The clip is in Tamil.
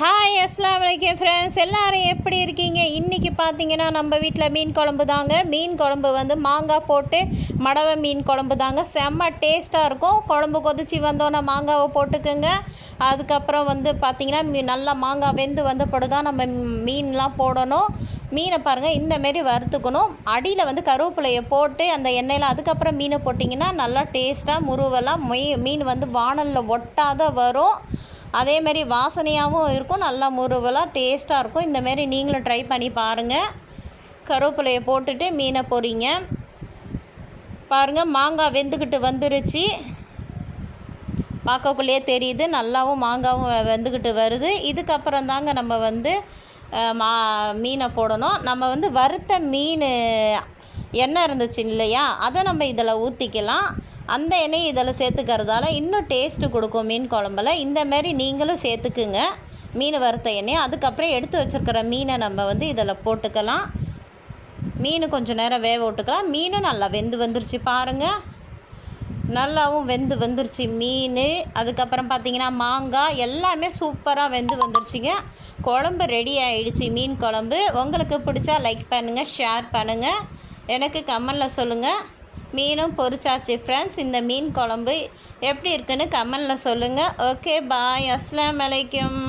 ஹாய் அஸ்லாம் வலைக்கம் ஃப்ரெண்ட்ஸ் எல்லோரும் எப்படி இருக்கீங்க? இன்றைக்கி பார்த்தீங்கன்னா நம்ம வீட்டில் மீன் குழம்பு தாங்க. மீன் குழம்பு வந்து மாங்காய் போட்டு மடவை மீன் குழம்பு தாங்க. செம்ம டேஸ்ட்டாக இருக்கும். குழம்பு கொதிச்சு வந்தோன்னே மாங்காவை போட்டுக்குங்க. அதுக்கப்புறம் வந்து பார்த்திங்கன்னா நல்லா மாங்காய் வெந்து வந்த தான் நம்ம மீன்லாம் போடணும். மீனை பாருங்கள் இந்தமாரி வறுத்துக்கணும். அடியில் வந்து கருவேப்பிலையை போட்டு அந்த எண்ணெயில் அதுக்கப்புறம் மீனை போட்டிங்கன்னா நல்லா டேஸ்ட்டாக முருவெல்லாம் மீன் வந்து வானலில் ஒட்டாத வரும். அதேமாரி வாசனையாகவும் இருக்கும் நல்லா முருவலாக டேஸ்ட்டாக இருக்கும். இந்தமாரி நீங்களும் ட்ரை பண்ணி பாருங்கள் கருவேப்பிலையை போட்டுட்டு மீனை பொறிங்க பாருங்கள் மாங்காய் வெந்துக்கிட்டு வந்துருச்சு. பார்க்கக்குள்ளேயே தெரியுது நல்லாவும் மாங்காவும் வெந்துக்கிட்டு வருது. இதுக்கப்புறம் தாங்க நம்ம வந்து மா மீனை போடணும். நம்ம வந்து வறுத்த மீன் எண்ணெய் இருந்துச்சு இல்லையா? அதை நம்ம இதில் ஊற்றிக்கலாம் அந்த எண்ணெய் இதில் சேர்த்துக்கிறதால இன்னும் டேஸ்ட்டு கொடுக்கும் மீன் குழம்புல. இந்தமாரி நீங்களும் சேர்த்துக்குங்க. மீன் வறுத்த எண்ணெய். அதுக்கப்புறம் எடுத்து வச்சுருக்கிற மீனை நம்ம வந்து இதில் போட்டுக்கலாம். மீன் கொஞ்சம் நேரம் வேக விட்டுக்கலாம். மீனும் நல்லா வெந்து வந்துருச்சு பாருங்கள் நல்லாவும் வெந்து வந்துருச்சு மீன். அதுக்கப்புறம் பார்த்தீங்கன்னா மாங்காய் எல்லாமே சூப்பராக வெந்து வந்துருச்சுங்க. குழம்பு ரெடி ஆகிடுச்சி மீன் குழம்பு. உங்களுக்கு பிடிச்சா லைக் பண்ணுங்கள் ஷேர் பண்ணுங்கள் எனக்கு கமெண்டில் சொல்லுங்கள் மீனும் பொரிச்சாச்சு ஃப்ரெண்ட்ஸ் இந்த மீன் குழம்பு எப்படி இருக்குன்னு கமெண்டில் சொல்லுங்கள் ஓகே பாய் அஸ்லாம் வலைக்கம்